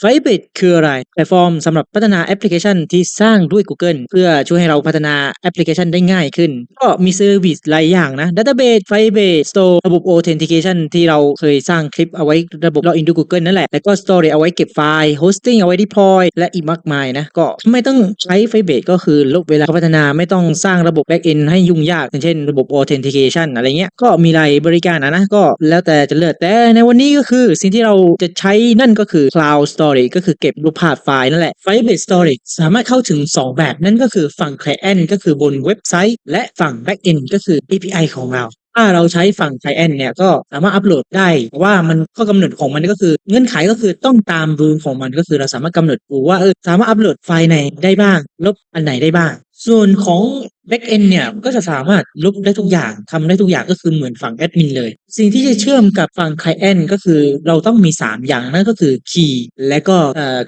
Firebase คืออะไร แพลตฟอร์มสำหรับพัฒนาแอปพลิเคชันที่สร้างด้วย Google เพื่อช่วยให้เราพัฒนาแอปพลิเคชันได้ง่ายขึ้น ก็มีเซอร์วิสหลายอย่างนะ Database Firebase Store ระบบ Authentication ที่เราเคยสร้างคลิปเอาไว้ระบบ Login to Google นั่นแหละ แล้วก็ Storage เอาไว้เก็บไฟล์ Hosting เอาไว้ Deploy และอีกมากมายนะ ก็ไม่ต้องใช้ Firebase ก็คือลดเวลาพัฒนาไม่ต้องสร้างระบบ Backend ให้ยุ่งยากอย่างเช่น ระบบ Authentication อะไรเงี้ย ก็มีหลายบริการนะนะ ก็แล้วแต่จะเลือกแต่ในวันนี้ก็คือสิ่งที่เราจะใช้นั่นก็คือ Cloud Storage ก็คือเก็บรูปภาพไฟล์นั่นแหละ Firebase Storage สามารถเข้าถึง 2 แบบนั่นก็คือฝั่ง Client ก็คือบนเว็บไซต์ และฝั่ง Backend ก็คือ API ของเราถ้าเราใช้ฝั่ง Client เนี่ยก็สามารถอัปโหลดได้ว่ามันข้อกำหนดของมันก็คือ เงื่อนไขก็คือต้องตามรูลของมันก็คือเราสามารถกำหนดดูว่าเออสามารถอัปโหลดไฟล์ไหนได้บ้าง ลบอันไหนได้บ้าง ส่วนของ Backend เนี่ยก็จะสามารถลบได้ทุกอย่างทำได้ทุกอย่างก็คือเหมือนฝั่งแอดมินเลย สิ่งที่จะเชื่อมกับฝั่ง Client ก็คือเราต้องมี 3 อย่างนั่นก็คือ Key และก็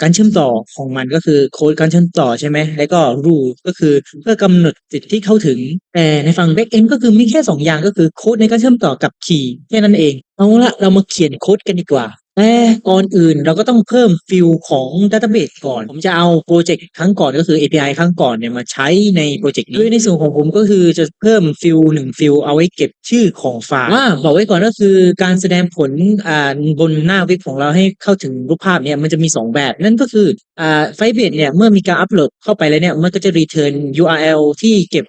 การเชื่อมต่อของมันก็คือโค้ดการเชื่อมต่อใช่ไหมแล้วก็ rule ก็คือเพื่อกำหนดสิทธิ์ที่เข้าถึง แต่ในฝั่ง Backend ก็คือมีแค่ 2 อย่างก็คือโค้ดในการเชื่อมต่อกับ Key แค่นั้นเองเอาละเรามาเขียนโค้ดกันดีกว่า แต่ก่อนอื่นเราก็ต้องเพิ่มฟิลของ Database ก่อน ผมจะเอาโปรเจกต์ครั้งก่อนก็คือ API ครั้งก่อนเนี่ยมาใช้ในโปรเจกต์นี้โดยในส่วนของผมก็คือจะเพิ่มฟิลหนึ่งฟิลเอาไว้เก็บชื่อของไฟล์อ่าบอกไว้ก่อนก็คือการแสดงผลอ่าบนหน้าเว็บของเราให้เข้าถึงรูปภาพเนี่ยมันจะมี 2 แบบ นั่นก็คืออ่าไฟเบสเนี่ยเมื่อมีการอัปโหลดเข้าไปแล้วเนี่ยมันก็จะรีเทิร์น URL ที่เก็บ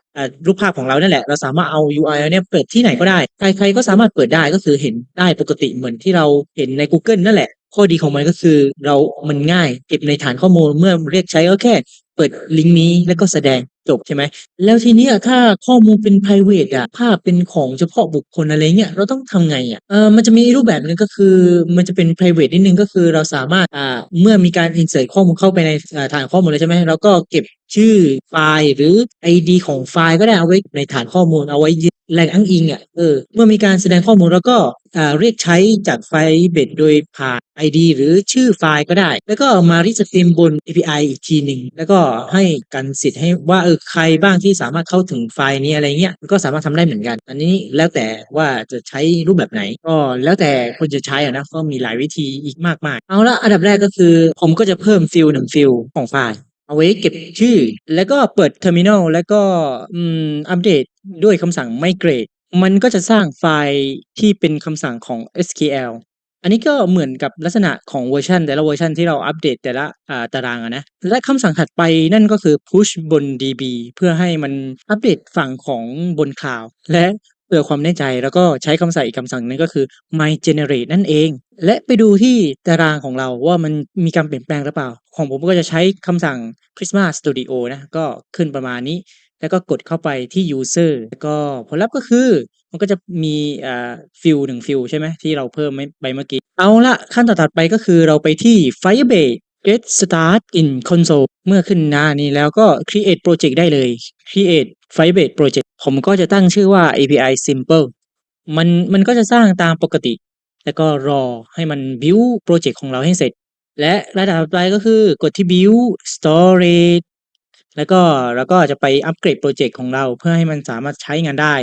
รูปภาพของเราเนี่ยแหละ เราสามารถเอา URL เนี่ยเปิดที่ไหนก็ได้ ใครๆก็สามารถเปิดได้ก็คือเห็นได้ปกติเหมือนที่เราเห็นใน Google นั่นแหละ ข้อดีของมันก็คือเรามันง่ายเก็บในฐานข้อมูลเมื่อเรียกใช้ก็แค่ เปิดลิงก์นี้แล้วก็แสดงจบใช่ไหม แล้วทีเนี้ยถ้าข้อมูลเป็น private อะ ภาพเป็นของเฉพาะบุคคล อะไรเงี้ย เราต้องทำไงอะ เออ มันจะมีรูปแบบหนึงก็คือมันจะเป็น private นิดนึงก็คือเราสามารถ อ่า เมื่อมีการ insert ข้อมูลเข้าไปใน อ่า ฐานข้อมูลเลยใช่ไหม เราก็เก็บชื่อไฟล์ หรือ ID ของไฟล์ก็ได้ เอาไว้ในฐานข้อมูล เอาไว้ยึดแหล่งอ้างอิงอะเออ เมื่อมีการแสดงข้อมูลแล้วก็ อ่า เรียกใช้จากไฟล์เบ็ดโดยผ่าน ID หรือชื่อไฟล์ก็ได้ แล้วก็เอามารีสตรีมบน API อีกทีหนึ่ง แล้วก็ให้กันสิทธิ์ให้ว่าออใครบ้างที่สามารถเข้าถึงไฟล์นี้อะไรเงี้ยก็สามารถทำได้เหมือนกัน อันนี้แล้วแต่ว่าจะใช้รูปแบบไหน ก็แล้วแต่คนจะใช้อะนะก็มีหลายวิธีอีกมากมายเอาละอันดับแรกก็คือผมก็จะเพิ่มฟิลหนึ่งฟิลของไฟล์เอาไว้เก็บชื่อ แล้วก็เปิด Terminal แล้วก็อัปเดตด้วยคำสั่ง migrate มันก็จะสร้างไฟล์ที่เป็นคำสั่งของ SQL อันนี้ก็เหมือนกับลักษณะของเวอร์ชันแต่ละเวอร์ชันที่เราอัปเดตแต่ละตารางนะและคำสั่งถัดไปนั่นก็คือ push บน DB เพื่อให้มันอัปเดตฝั่งของบนคลาว และเพื่อความแน่ใจแล้วก็ใช้คำสั่งอีกคำสั่งนึงก็คือ my generate นั่นเอง และไปดูที่ตารางของเราว่ามันมีการเปลี่ยนแปลงหรือเปล่า ของผมก็จะใช้คำสั่ง Prisma Studio นะก็ขึ้นประมาณนี้ แล้วก็กดเข้าไปที่ user แล้วก็ผลลัพธ์ก็คือ มันก็จะมีอ่าฟิลหนึ่งฟิลใช่ไหมที่เราเพิ่มไปเมื่อกี้ เอาละขั้นต่อถัดไปก็คือเราไปที่ Firebase get start in console เมื่อขึ้นหน้านี้แล้วก็ create project ได้เลย create Firebase project ผมก็จะตั้งชื่อว่า API simple มันมันก็จะสร้างตามปกติ แล้วก็รอให้มัน build โปรเจกต์ของเราให้เสร็จ และระดับต่อไปก็คือกดที่ build storage แล้วก็เราก็จะไปอัปเกรดโปรเจกต์ของเราเพื่อให้มันสามารถใช้งานได้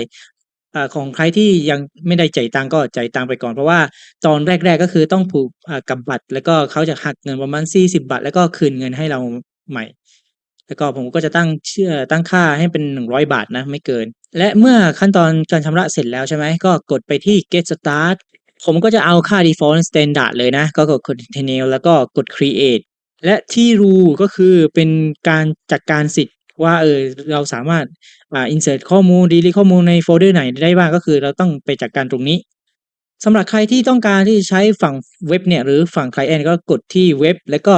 ของใครที่ยังไม่ได้จ่ายตังก็จ่ายตังไปก่อน เพราะว่าตอนแรก ๆก็คือต้องผูกกับบัตร แล้วก็เขาจะหักเงินประมาณ40บาทแล้วก็คืนเงินให้เราใหม่ แล้วก็ผมก็จะตั้งเชื่อตั้งค่าให้เป็น 100 บาทนะไม่เกิน และเมื่อขั้นตอนการชำระเสร็จแล้วใช่ไหมก็กดไปที่ get start ผมก็จะเอาค่า default standard เลยนะ ก็กด continue แล้วก็กด create และที่ rule ก็คือเป็นการจัดการสิทธิ ว่าเออเราสามารถอ่า insert ข้อมูล delete ข้อมูลในโฟลเดอร์ไหนได้บ้างก็คือเราต้องไปจัดการตรงนี้สำหรับใครที่ต้องการที่จะใช้ฝั่งเว็บเนี่ยหรือฝั่ง client ก็กดที่เว็บ แล้วก็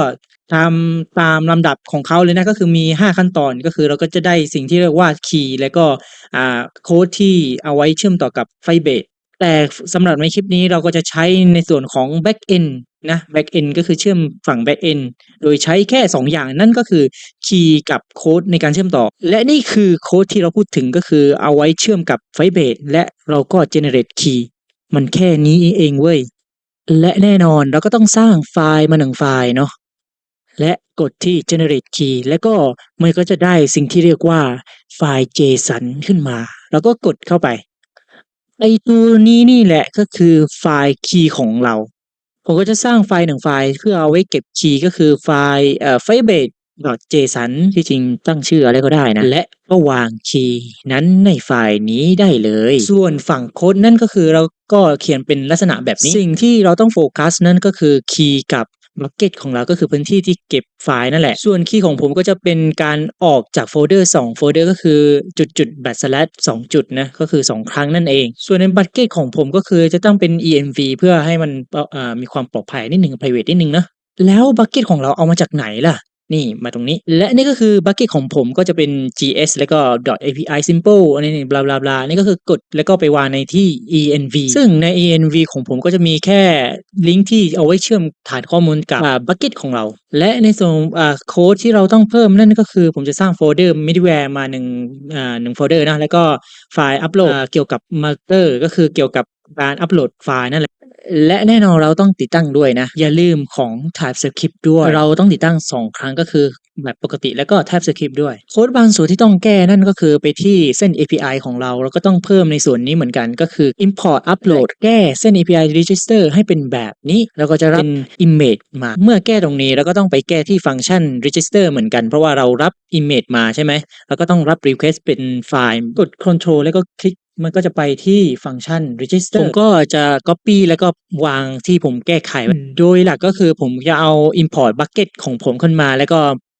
ทำตามลำดับของเขาเลยนะก็คือมี 5 ขั้นตอนก็คือเราก็จะได้สิ่งที่เรียกว่า key แล้วก็อ่าโค้ดที่เอาไว้เชื่อมต่อกับ Firebase แต่สำหรับในคลิปนี้เราก็จะใช้ในส่วนของ back end นะ back end ก็คือเชื่อมฝั่ง back end โดยใช้แค่ 2 อย่างนั่นก็คือ key กับโค้ดในการเชื่อมต่อ และนี่คือโค้ดที่เราพูดถึงก็คือเอาไว้เชื่อมกับ Firebase และเราก็ generate key มันแค่นี้เองเว้ย และแน่นอนเราก็ต้องสร้างไฟล์มาหนึ่งไฟล์เนาะและกดที่ generate key แล้วก็มันก็จะได้สิ่งที่เรียกว่าไฟล์ JSON ขึ้นมาเราก็กดเข้าไป ไอตัวนี้นี่แหละก็คือไฟล์คีย์ของเรา ผมก็จะสร้างไฟล์หนึ่งไฟล์ เพื่อเอาไว้เก็บคีย์ก็คือไฟล์เอ่อไฟเบท firebase .json ที่จริงตั้งชื่ออะไรก็ได้นะ และก็วางคีย์นั้นในไฟล์นี้ได้เลย ส่วนฝั่งโค้ดนั่นก็คือเราก็เขียนเป็นลักษณะแบบนี้ สิ่งที่เราต้องโฟกัสนั่นก็คือคีย์กับบักเก็ตของเราก็คือพื้นที่ที่เก็บไฟล์นั่นแหละ ส่วนคีย์ของผมก็จะเป็นการออกจากโฟลเดอร์2โฟลเดอร์ก็คือจุดจุด back slash 2จุดนะ ก็คือ 2 ครั้งนั่นเอง ส่วนในบักเก็ตของผมก็คือจะต้องเป็น env เพื่อให้มันมีความปลอดภัยนิดหนึ่ง private นิดหนึ่งนะแล้วบักเก็ตของเราเอามาจากไหนล่ะ นี่มาตรงนี้ และนี่ก็คือบักเก็ตของผมก็จะเป็น gs แล้วก็ .api simple อันนี้บลาบลาบลานี่ก็คือกดแล้วก็ไปวางในที่ env ซึ่งใน env ของผมก็จะมีแค่ลิงก์ที่เอาไว้เชื่อมฐานข้อมูลกับบักเก็ตของเรา และในส่วนโค้ดที่เราต้องเพิ่มนั่นก็คือผมจะสร้างโฟลเดอร์ middleware มาหนึ่งอ่าหนึ่งโฟลเดอร์นะแล้วก็ไฟล์อัปโหลดเกี่ยวกับ marker ก็คือเกี่ยวกับการอัปโหลดไฟล์นั่นแหละ และแน่นอนเราต้องติดตั้งด้วยนะ อย่าลืมของ TypeScript ด้วย เราต้องติดตั้ง 2 ครั้งก็คือแบบปกติแล้วก็ TypeScript ด้วย โค้ดบางส่วนที่ต้องแก้นั่นก็คือไปที่เส้น API ของเรา เราก็ต้องเพิ่มในส่วนนี้เหมือนกันก็คือ import upload แก้เส้น API register ให้เป็นแบบนี้แล้วก็จะรับ image มา เมื่อแก้ตรงนี้เราก็ต้องไปแก้ที่ฟังก์ชัน register เหมือนกัน เพราะว่าเรารับ image มาใช่ไหมแล้วก็ต้องรับ request เป็นไฟล์กด control แล้วก็คลิก มันก็จะไปที่ฟังก์ชัน register ผมก็จะ copy แล้วก็วางที่ผมแก้ไข โดยหลักก็คือผมจะเอา import bucket ของผมขึ้นมา แล้วก็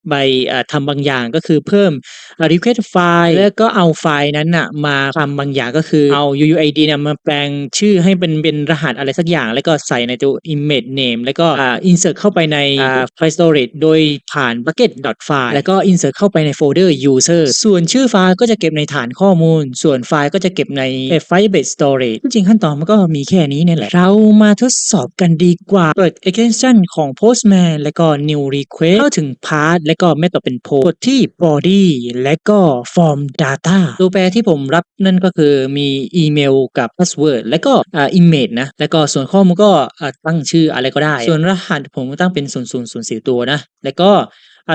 ไปเอ่อทำบางอย่างก็คือเพิ่มเอ่อ request ไฟล์แล้วก็เอาไฟล์นั้นน่ะมาทำบางอย่างก็คือเอา UUID เนี่ยมาแปลงชื่อให้เป็นเป็นรหัสอะไรสักอย่าง แล้วก็ใส่ในตัว image name แล้วก็อ่า insert เข้าไปในอ่า file storage โดยผ่าน bucket file แล้วก็ insert เข้าไปในโฟลเดอร์ user ส่วนชื่อไฟล์ก็จะเก็บในฐานข้อมูล ส่วนไฟล์ก็จะเก็บใน Firebase storage จริงๆขั้นตอนมันก็มีแค่นี้เนี่ยแหละ เรามาทดสอบกันดีกว่าเปิด extension ของ Postman แล้วก็ new request เข้าถึง path และก็ method เป็น post กดที่ body และก็ form data ตัวแปรที่ผมรับนั่นก็คือมีอีเมลกับ password และก็อ่า image นะ แล้วก็ส่วนข้อมูลก็อ่าตั้งชื่ออะไรก็ได้ ส่วนรหัสผมก็ตั้งเป็น 0 0 0 4 ตัวนะ แล้วก็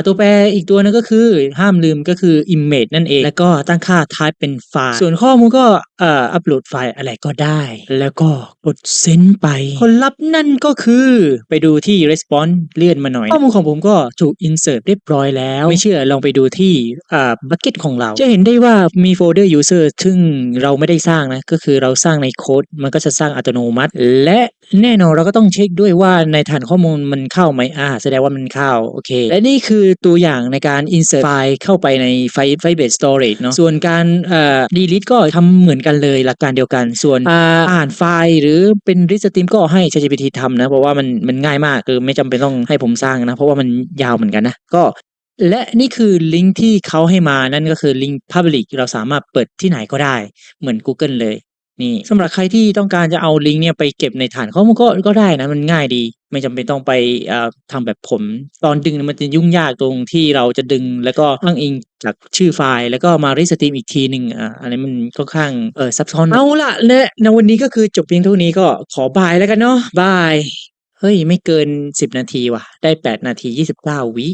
ตัวแปรอีกตัวนึงก็คือห้ามลืมก็คือ image นั่นเอง แล้วก็ตั้งค่า type เป็นไฟล์ ส่วนข้อมูลก็เอ่ออัปโหลดไฟล์อะไรก็ได้ แล้วก็กดเซ็นไป ผลลัพธ์นั่นก็คือไปดูที่ response เลื่อนมาหน่อย ข้อมูลของผมก็ถูก insert เรียบร้อยแล้ว ไม่เชื่อลองไปดูที่อ่า bucket ของเรา จะเห็นได้ว่ามีโฟลเดอร์ user ซึ่งเราไม่ได้สร้างนะ ก็คือเราสร้างในโค้ดมันก็จะสร้างอัตโนมัติ และแน่นอนเราก็ต้องเช็คด้วยว่าในฐานข้อมูลมันเข้าไหมอ่าแสดงว่ามันเข้าโอเค และนี่คือตัวอย่างในการ insert ไฟล์เข้าไปในไฟล์ Firebase storage เนาะส่วนการเอ่อ delete ก็ทำเหมือนกันเลยหลักการเดียวกัน ส่วนอ่าอ่านไฟล์หรือเป็น read stream ก็ให้ ChatGPT ทำนะ เพราะว่ามันมันง่ายมากคือไม่จำเป็นต้องให้ผมสร้างนะ เพราะว่ามันยาวเหมือนกันนะก็และนี่คือลิงก์ที่เขาให้มานั่นก็คือลิงก์ Public เราสามารถเปิดที่ไหนก็ได้เหมือน Google เลย นี่สำหรับใครที่ต้องการจะเอาลิงก์เนี่ยไปเก็บในฐานข้อมูลก็ก็ได้นะมันง่ายดี ไม่จำเป็นต้องไปเอ่อทำแบบผม ตอนดึงเนี่ยมันจะยุ่งยากตรงที่เราจะดึง แล้วก็อ้างอิงจากชื่อไฟล์ แล้วก็มารีสตรีมอีกทีหนึ่งอ่าอันนี้มันค่อนข้างเออซับซ้อนเอาละและในวันนี้ก็คือจบเพียงเท่านี้ก็ขอบายแล้วกันเนาะบายเฮ้ย ไม่เกิน 10 นาทีว่ะ ได้ 8 นาที 29 วิ